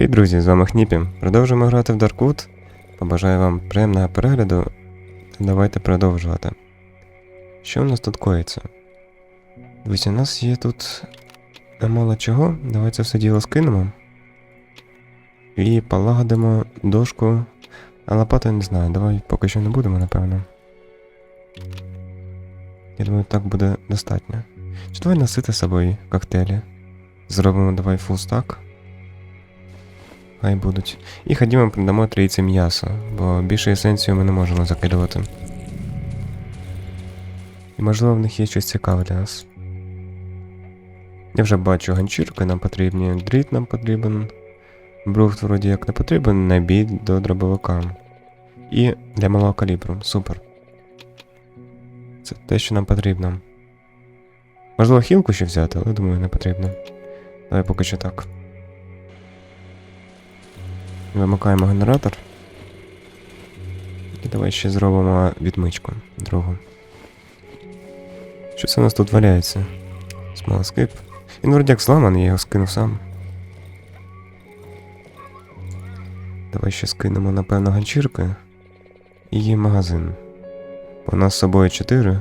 Хей, друзі, з вами Хніпі. Продовжуємо грати в Darkwood. Побажаю вам приємного перегляду. Давайте продовжувати. Що у нас тут коїться? Дивіться, у нас є тут мало чого. Давай це все діло скинемо. І полагодимо дошку. А лопату я не знаю, давай поки що не будемо, напевно. Я думаю, так буде достатньо. Чи давай носити з собою коктейлі? Зробимо давай фул стак. Хай будуть. І ходімо продамо трійці м'ясо, бо більше есенцію ми не можемо закидувати. І можливо в них є щось цікаве для нас. Я вже бачу ганчірки нам потрібні, дріт нам потрібен. Брухт вроді як не потрібен, набій до дробовика. І для малого калібру. Супер. Це те, що нам потрібно. Можливо, хілку ще взяти, але думаю, не потрібно. Давай поки що так. Вимикаємо генератор. І давай ще зробимо відмичку другу. Що це у нас тут валяється? Смолоскип. Він вроді як зламаний, я його скинув сам. Давай ще скинемо, напевно, ганчірки. І її магазин. У нас з собою 4.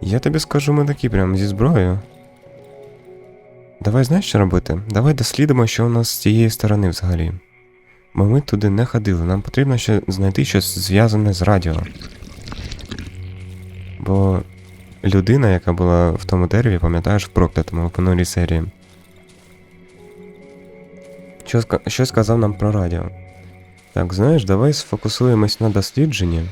Я тобі скажу, ми такі прям зі зброєю. Давай знаєш, що робити? Давай дослідимо, що у нас з цієї сторони взагалі. Бо ми туди не ходили, нам потрібно ще знайти щось зв'язане з радіо. Бо людина, яка була в тому дереві, пам'ятаєш, в проклятому в минулій серії. Що, що сказав нам про радіо? Так, знаєш, давай сфокусуємось на дослідженні.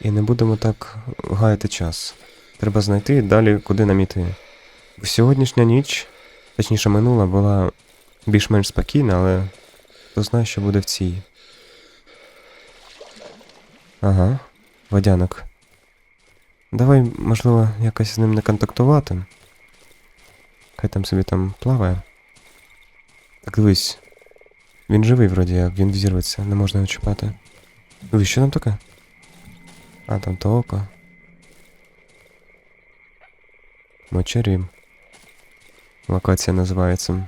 І не будемо так гаяти час. Треба знайти далі, куди нам іти. Сьогоднішня ніч, точніше минула, була більш-менш спокійна, але хто знає, що буде в цій. Ага, водянок. Давай, можливо, якось з ним не контактувати. Хай там собі там плаває. Так дивись. Він живий вроді як, він взірветься, не можна його чіпати. Дивись, що там таке? А, там то око. Мочарі. Локація називається.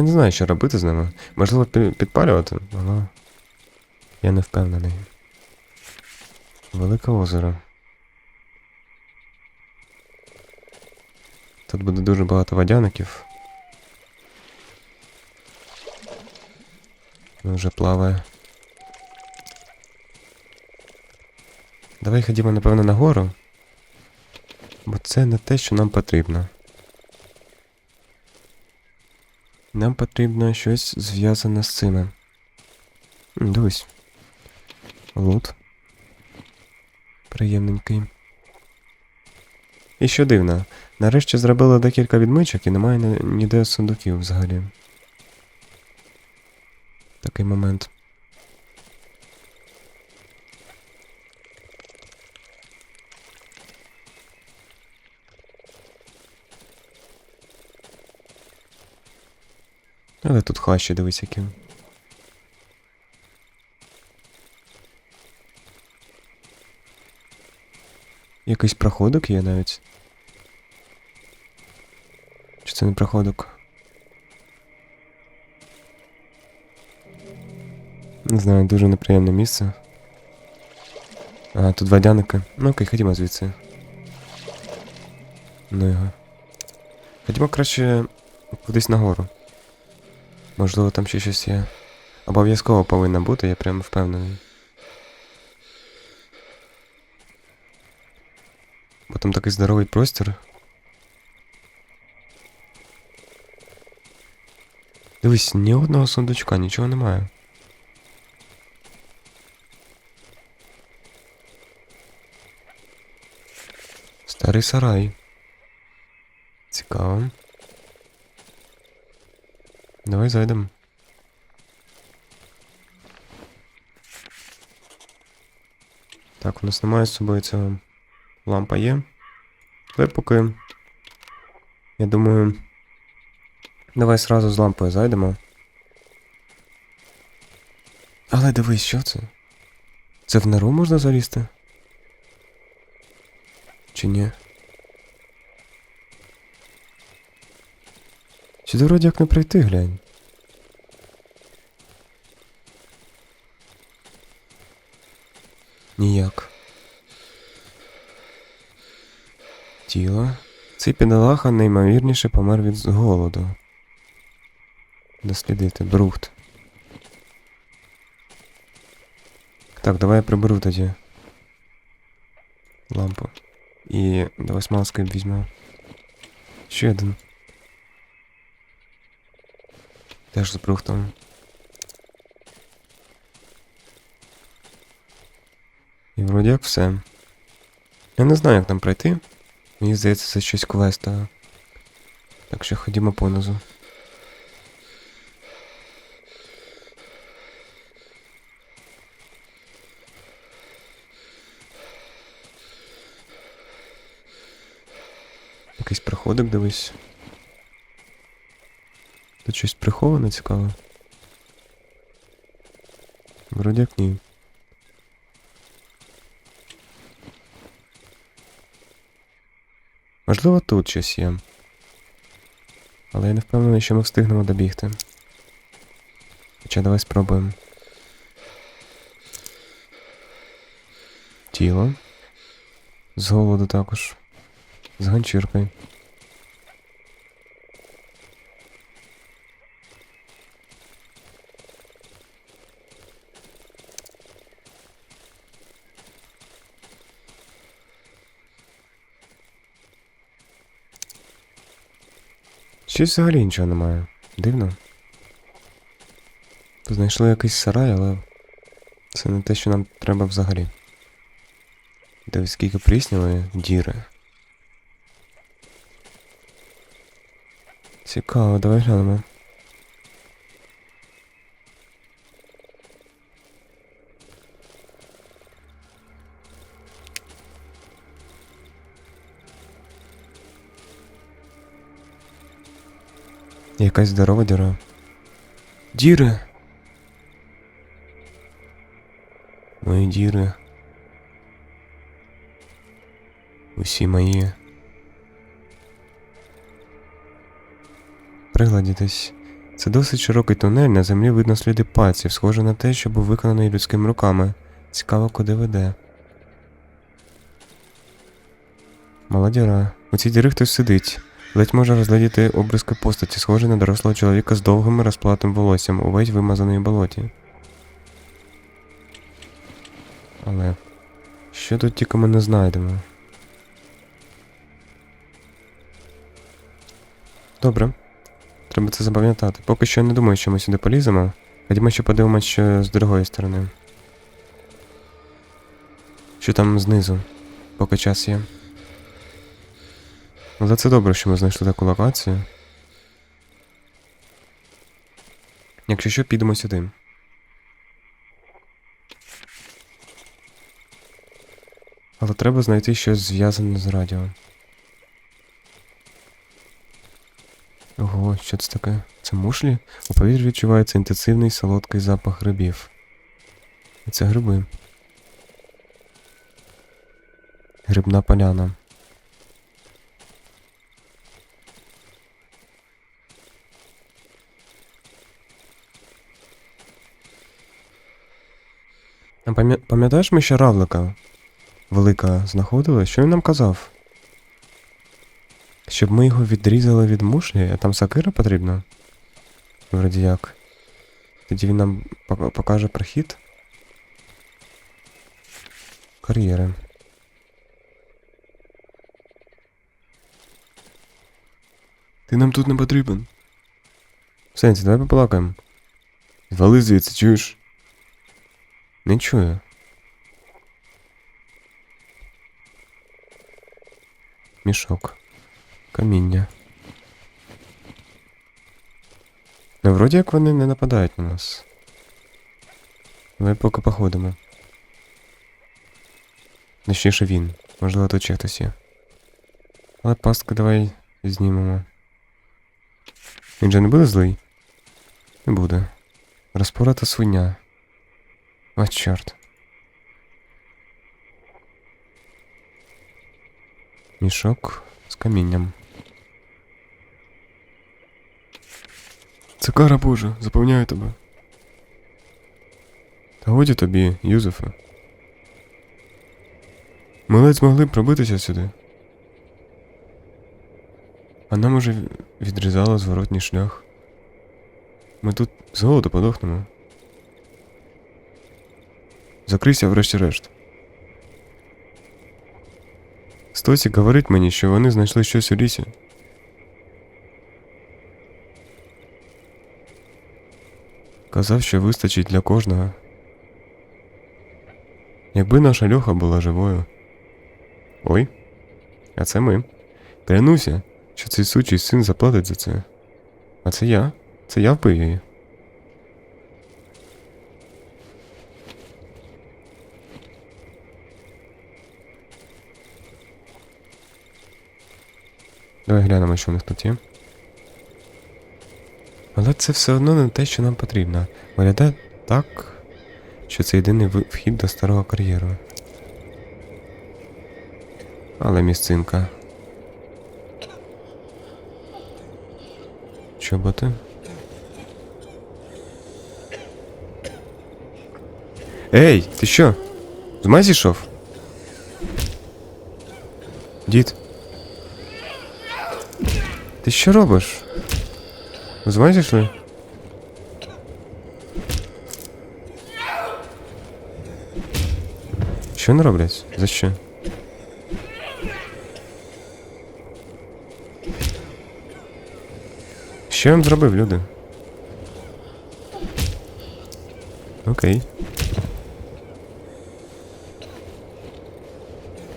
Я не знаю, що робити з ними. Можливо, підпалювати, але я не впевнений. Велике озеро. Тут буде дуже багато водяників. Він вже плаває. Давай ходімо, напевно, нагору. Бо це не те, що нам потрібно. Нам потрібно щось зв'язане з цими. Дивись. Лут. Приємненький. І що дивно, нарешті зробили декілька відмичок і немає ніде сундуків взагалі. Такий момент. Але тут хащі, дивись які. Якийсь проходок є навіть. Чи це не проходок? Не знаю, дуже неприємне місце. А, тут водяники. Ну окей, ходімо звідси. Ну його. Ходімо краще кудись нагору. Можливо, там ще щось є. Обов'язково повинна бути, я прям впевнений. Бо там такий здоровий простір. Дивись, ні одного сундучка, нічого немає. Старий сарай. Цікаво. Давай зайдемо. Так, у нас немає з собою цього. Лампа є. Але поки. Я думаю. Давай сразу з лампою зайдемо. Але дивись, що це? Це в нору можна залізти? Чи ні? Ти вроді як не прийти, глянь? Ніяк. Тіло. Цей підалаха неймовірніше помер від голоду. Дослідити. Брухт. Так, давай я приберу тоді. Лампу. І давай смазки візьму. Ще один. Теж з брухтом. І вроді як все. Я не знаю, як там пройти. Мені здається, це щось квестове. Так що ходімо понизу. Якийсь проходик дивись. Тут щось приховане цікаве. Вроді як ні. Можливо, тут щось є. Але я не впевнений, що ми встигнемо добігти. Хоча давай спробуємо. Тіло. З голоду також. З ганчіркою. Щось взагалі нічого немає. Дивно. Тут знайшли якийсь сарай, але це не те, що нам треба взагалі. Дивись, скільки прісняли діри. Цікаво, давай глянемо. Якась здорова діра. Діри. Мої діри. Усі мої. Пригладітесь. Це досить широкий тунель, на землі видно сліди пальців, схоже на те, що був виконаний людськими руками. Цікаво, куди веде. Мала діра. У цій дірі хтось сидить. Ледь може розглядіти обризки постаті, схожий на дорослого чоловіка з довгим розплатим волоссям, увесь вимазаний у болоті. Але що тут тільки ми не знайдемо? Добре. Треба це запам'ятати. Поки що я не думаю, що ми сюди поліземо. Ходімо ще подивимось, що з другої сторони. Що там знизу, поки час є. Але це добре, що ми знайшли таку локацію. Якщо що, підемо сюди. Але треба знайти щось зв'язане з радіо. Ого, що це таке? Це мушлі? У повітрі відчувається інтенсивний солодкий запах грибів. І це гриби. Грибна поляна. А пам'я- Пам'ятаєш, ми ще равлика велика знаходили? Що він нам казав? Щоб ми його відрізали від мушлі, а там сакира потрібна? Вроді як. Тоді він нам покаже прохід. Кар'єри. Ти нам тут не потрібен. Сенсі, давай поплакаємо. Звали звідси, чуєш? Не чую. Мішок. Каміння. Ну, вроді як вони не нападають на нас. Давай поки походимо. Точніше він. Можливо, тут ще хтось є. Але пастку давай знімемо. Він же не буде злий? Не буде. Розпорота свиня. О, чорт. Мішок з камінням. Це кара Божа, запевняю тебе. Та годі тобі, Юзефе. Ми ледь змогли пробитися сюди. А нам уже в- відрізало зворотній шлях. Ми тут з голоду подохнемо. Закрийся врешті-решт. Стосік говорить мені, що вони знайшли щось у лісі. Казав, що вистачить для кожного. Якби наша льоха була живою. Ой, а це ми. Клянуся, що цей сучий син заплатить за це. А це я. Це я вбив її. Давай глянемо, що у них тут є. Але це все одно не те, що нам потрібно. Виглядає так, що це єдиний вхід до старого кар'єру. Але місцинка. Чоботи? Ей, ти що? З зійшов? Дід. Ти що робиш? З ума зійшли? Що не роблять? За що? Що я вам зробив, люди? Окей.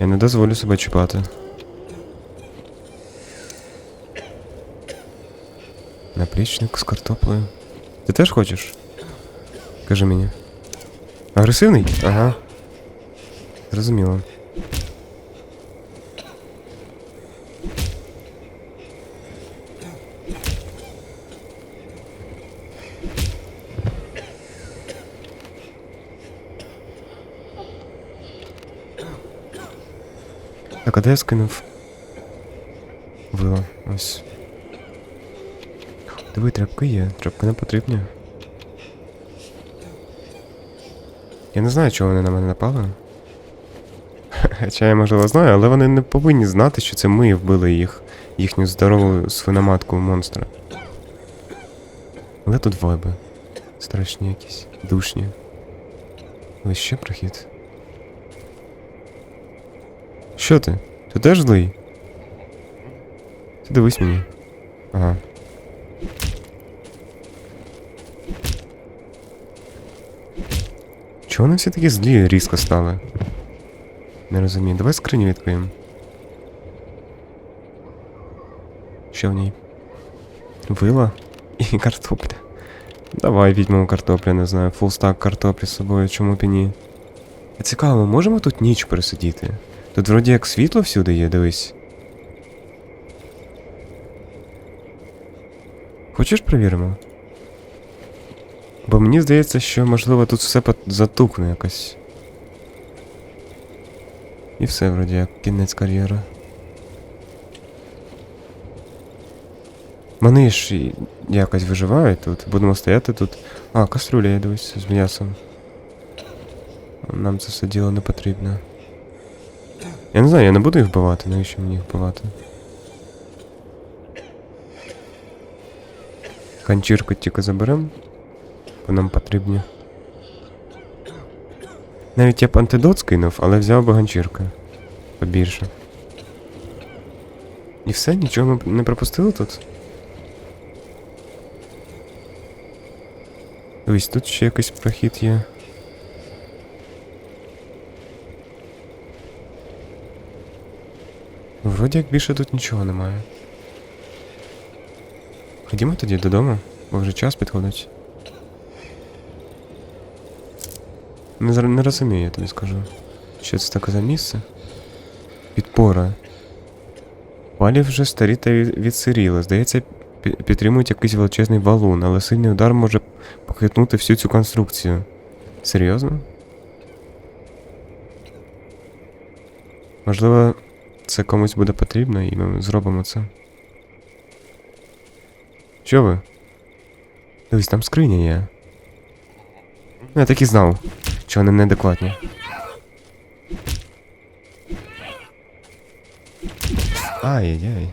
Я не дозволю себе чіпати. Наплічник з картоплею. Ти теж хочеш? Кажи мені. Агресивний? Ага. Зрозуміло. Так, а де я скинув? Вила, ось. Диви, тряпки є, тряпки не потрібні. Я не знаю, чого вони на мене напали. Хоча я можливо знаю, але вони не повинні знати, що це ми вбили їх, їхню здорову свиноматку монстра. Але тут вайби. Страшні якісь, душні. Ось ще прохід. Що ти? Ти теж злий? Ти дивись мені. Ага. Чого вони всі такі злі різко стали? Не розумію. Давай скриню відкриємо. Що в ній? Вила і картопля. Давай візьмемо картоплю, не знаю, фулстак картоплі з собою, чому б і ні. Цікаво, ми можемо тут ніч пересидіти? Тут вроді як світло всюди є, дивись. Хочеш перевіримо? Бо мені здається, що можливо тут все затухне якось. І все вроді як кінець кар'єри. Вони ж якось виживають тут. Будемо стояти тут. А, каструля, я дивись, з м'ясом. Нам це все діло не потрібно. Я не знаю, я не буду їх вбивати, навіщо мені їх вбивати? Ханчірку тільки заберем, бо нам потрібні. Навіть я б антидот скинув, але взяв би ганчірка. Побільше. І все, нічого ми не пропустили тут? Ось тут ще якийсь прохід є. Вроді як більше тут нічого немає. Ходімо тоді додому, бо вже час підходить. Не, не розумію, я тобі скажу. Що це таке за місце? Підпора. Палі вже старі та від- відсиріли. Здається, підтримують якийсь величезний валун, але сильний удар може похитнути всю цю конструкцію. Серйозно? Можливо, це комусь буде потрібно, і ми зробимо це. Що ви? Дивись, там скриня є. Ну, Я так і знав, що вони неадекватні. Ай-яй-яй.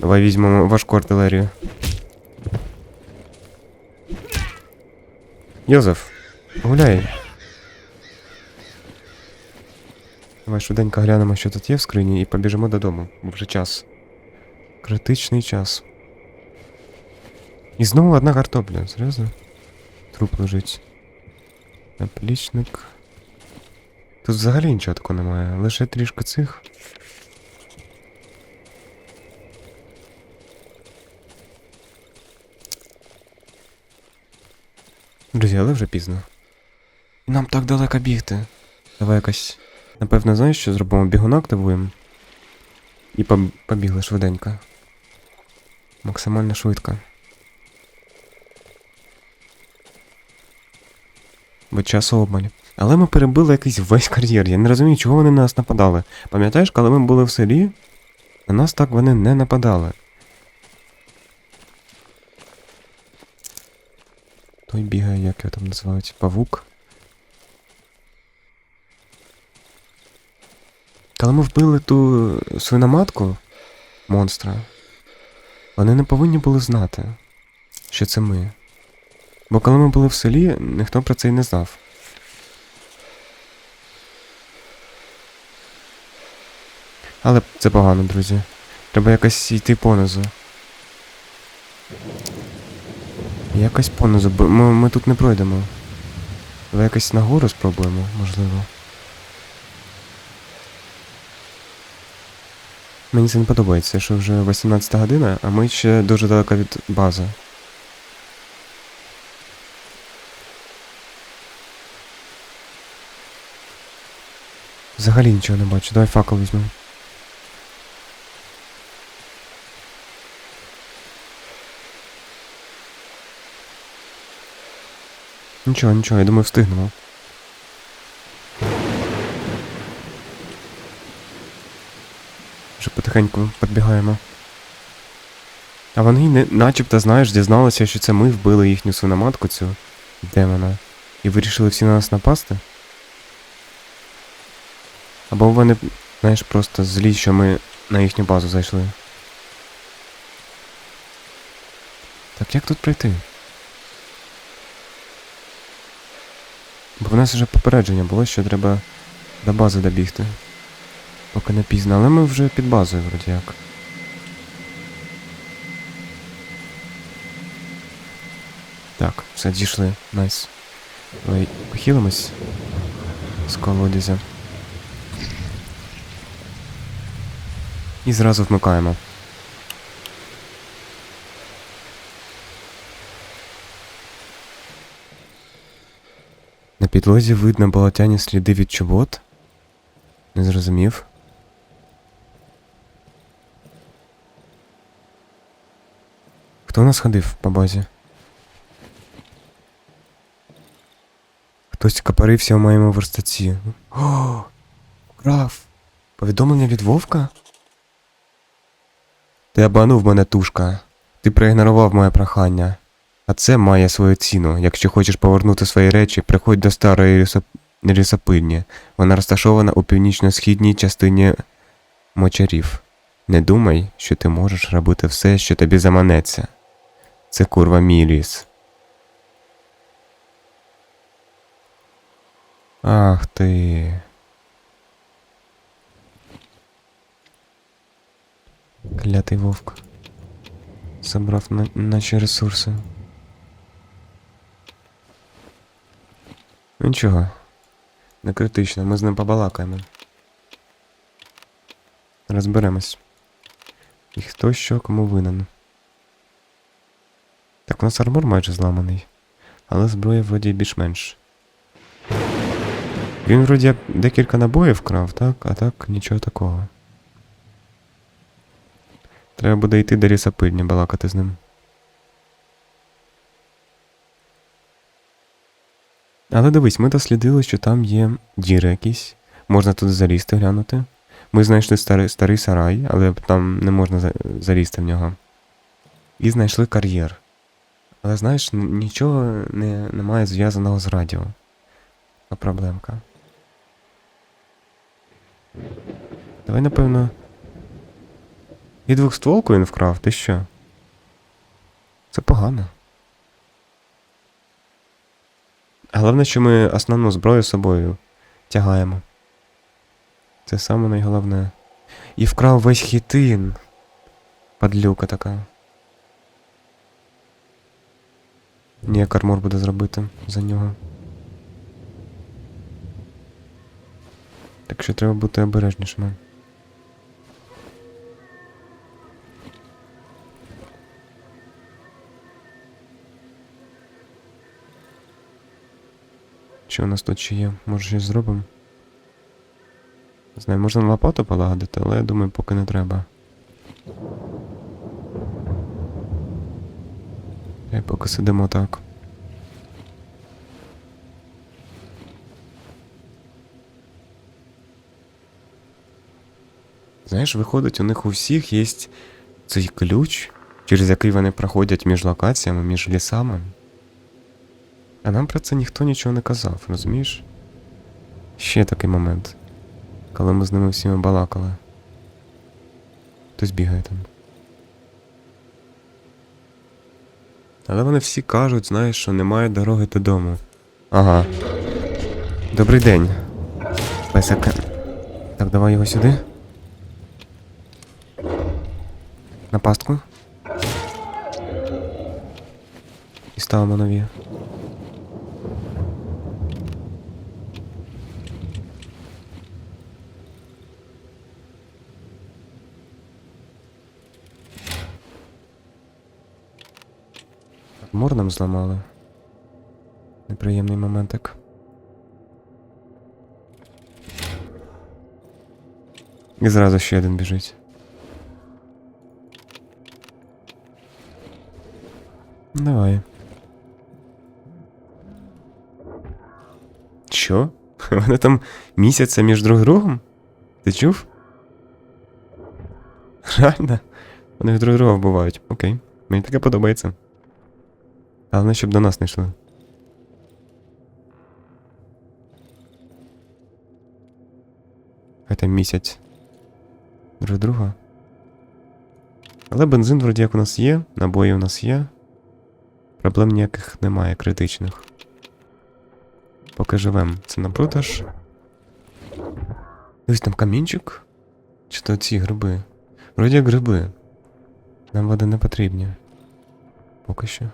Давай візьмемо важку артилерію. Йозеф, гуляй. Давай швиденько глянемо, що тут є в скрині, і побіжимо додому, бо вже час. Критичний час. І знову одна картопля, серйозно? Труп лежить. Наплічник. Тут взагалі нічого такого немає, лише трішки цих. Друзі, але вже пізно. Нам так далеко бігти. Давай якось. Напевно, знаєш, що зробимо? Бігун активуємо. І поб- побігли швиденько. Максимально швидко. Бо часу обмаль. Але ми перебили якийсь весь кар'єр. Я не розумію, чого вони на нас нападали. Пам'ятаєш, коли ми були в селі? На нас так вони не нападали. Той бігає, як його там називають? Павук. Коли ми вбили ту свиноматку монстра, вони не повинні були знати, що це ми. Бо коли ми були в селі, ніхто про це й не знав. Але це погано, друзі. Треба якось йти понизу. Якось понизу, бо ми, ми тут не пройдемо. Давай якось нагору спробуємо, можливо. Мені це не подобається, що вже 18 година, а ми ще дуже далеко від бази. Взагалі нічого не бачу. Давай факел візьмемо. Нічого, нічого, я думаю, встигнемо. Вже потихеньку підбігаємо. А вони не, начебто, знаєш, дізналися, що це ми вбили їхню свиноматку цю демона. І вирішили всі на нас напасти. Або вони, знаєш, просто злі, що ми на їхню базу зайшли. Так як тут пройти? Бо в нас вже попередження було, що треба до бази добігти. Поки не пізно, але ми вже під базою вроді як. Так, все, дійшли. Найс. Давай похилимось з колодязя. І зразу вмикаємо. На підлозі видно болотяні сліди від чобот. Не зрозумів. Хто у нас ходив по базі? Хтось капарився у моєму верстаці. О! Граф! Повідомлення від Вовка? Ти обманув мене, тушка. Ти проігнорував моє прохання. А це має свою ціну. Якщо хочеш повернути свої речі, приходь до старої лісоп... лісопильні. Вона розташована у північно-східній частині мочарів. Не думай, що ти можеш робити все, що тобі заманеться. Це курва мій ліс. Ах ти. Клятий вовк. Забрав на... наші ресурси. Ну, Нічого. Не критично, ми з ним побалакаємо. Розберемось. І хто що кому винен. Так, у нас армор майже зламаний. Але зброя вроді більш-менш. Він вроді декілька набоїв вкрав, так? А так нічого такого. Треба буде йти до лісопильні, балакати з ним. Але дивись, ми дослідили, що там є діри якісь. Можна тут залізти глянути. Ми знайшли старий, старий сарай, але там не можна залізти в нього. І знайшли кар'єр. Але знаєш, нічого не, немає зв'язаного з радіо. А проблемка. Давай, напевно. І двохстволку він вкрав, ти що? Це погано. Головне, що ми основну зброю з собою тягаємо. Це саме найголовне. І вкрав весь хітин. Падлюка така. Ніяк армор буде зробити за нього. Так що треба бути обережнішими. Що у нас тут ще є? Може щось зробимо? Не знаю, можна лопату полагодити, але я думаю, поки не треба. Я поки сидимо так. Знаєш, виходить, у них у всіх є цей ключ, через який вони проходять між локаціями, між лісами. А нам про це ніхто нічого не казав, розумієш? Ще такий момент, коли ми з ними всіми балакали. Хтось бігає там. Але вони всі кажуть, знаєш, що немає дороги додому. Ага. Добрий день. Песик. Так, давай його сюди. На пастку. І ставимо нові. Мор нам зламали. Неприємний моментик. І зразу ще один біжить. Давай. Що? Вони там місяця між друг другом? Ти чув? Реально? Вони друг друга вбивають. Окей. Мені таке подобається. Головне, щоб до нас не йшли. Хай там місяць. Друг друга. Але бензин вроді як у нас є, набої у нас є. Проблем ніяких немає критичних. Поки живем. Це на продаж. Дивись, там камінчик. Чи то ці гриби? Вроді як гриби. Нам води не потрібні. Поки що.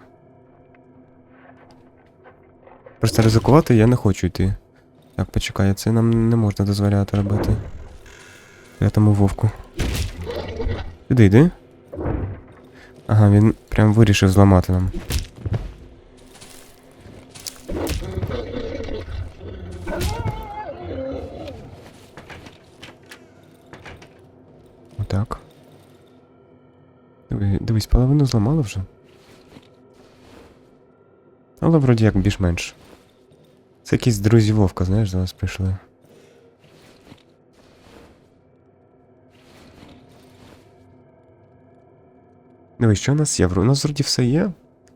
Просто ризикувати я не хочу йти. Так, почекай, це нам не можна дозволяти робити. Я вовку. Іди, йди. Ага, він прям вирішив зламати нам. Отак. Диви, дивись, половину зламали вже. Але вроді як більш-менш. Це якісь друзі Вовка, знаєш, до нас прийшли. Дивись, що у нас є? У нас вроді все є.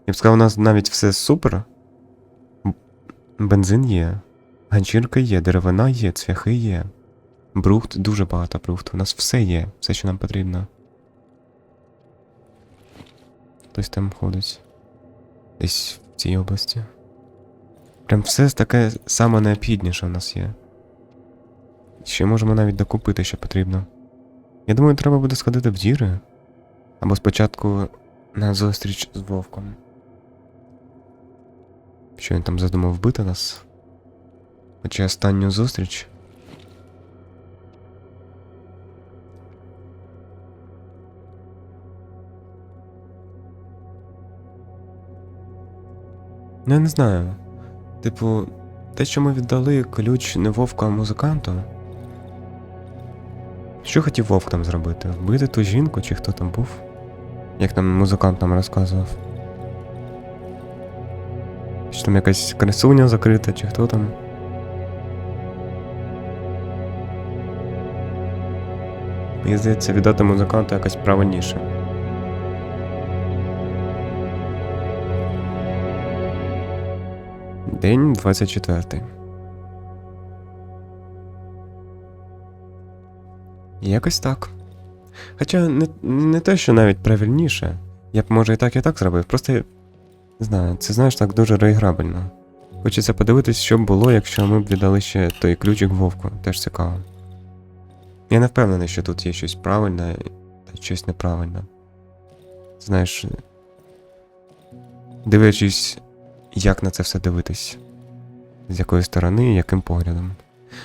Я б сказав, у нас навіть все супер. Бензин є. Ганчірка є, деревина є, цвяхи є. Брухт, дуже багато брухту. У нас все є, все, що нам потрібно. Хтось там ходить. Десь в цій області. Прям все таке саме необхідніше у нас є. Ще можемо навіть докупити, що потрібно. Я думаю, треба буде сходити в діри. Або спочатку на зустріч з вовком. Що він там задумав вбити нас? Хоча останню зустріч. Ну, я не знаю. Типу, те, що ми віддали ключ не вовку, а музиканту. Що хотів вовк там зробити? Вбити ту жінку, чи хто там був? Як нам музикант нам розказував. Чи там якась красуня закрита, чи хто там? Мені здається, віддати музиканту якось правильніше. День 24. Якось так. Хоча не, не те, що навіть правильніше. Я б може і так, і так зробив. Просто не знаю, це знаєш так дуже реіграбельно. Хочеться подивитись, що б було, якщо ми б віддали ще той ключик вовку. Теж цікаво. Я не впевнений, що тут є щось правильне та щось неправильне. Знаєш, дивлячись, як на це все дивитись, з якої сторони яким поглядом.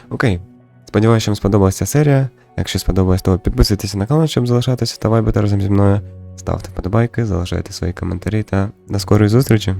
Окей. Сподіваюся, що вам сподобалася серія. Якщо сподобалось, то підписуйтесь на канал, щоб залишатися та вайбити разом зі мною. Ставте вподобайки, залишайте свої коментарі та до скорої зустрічі!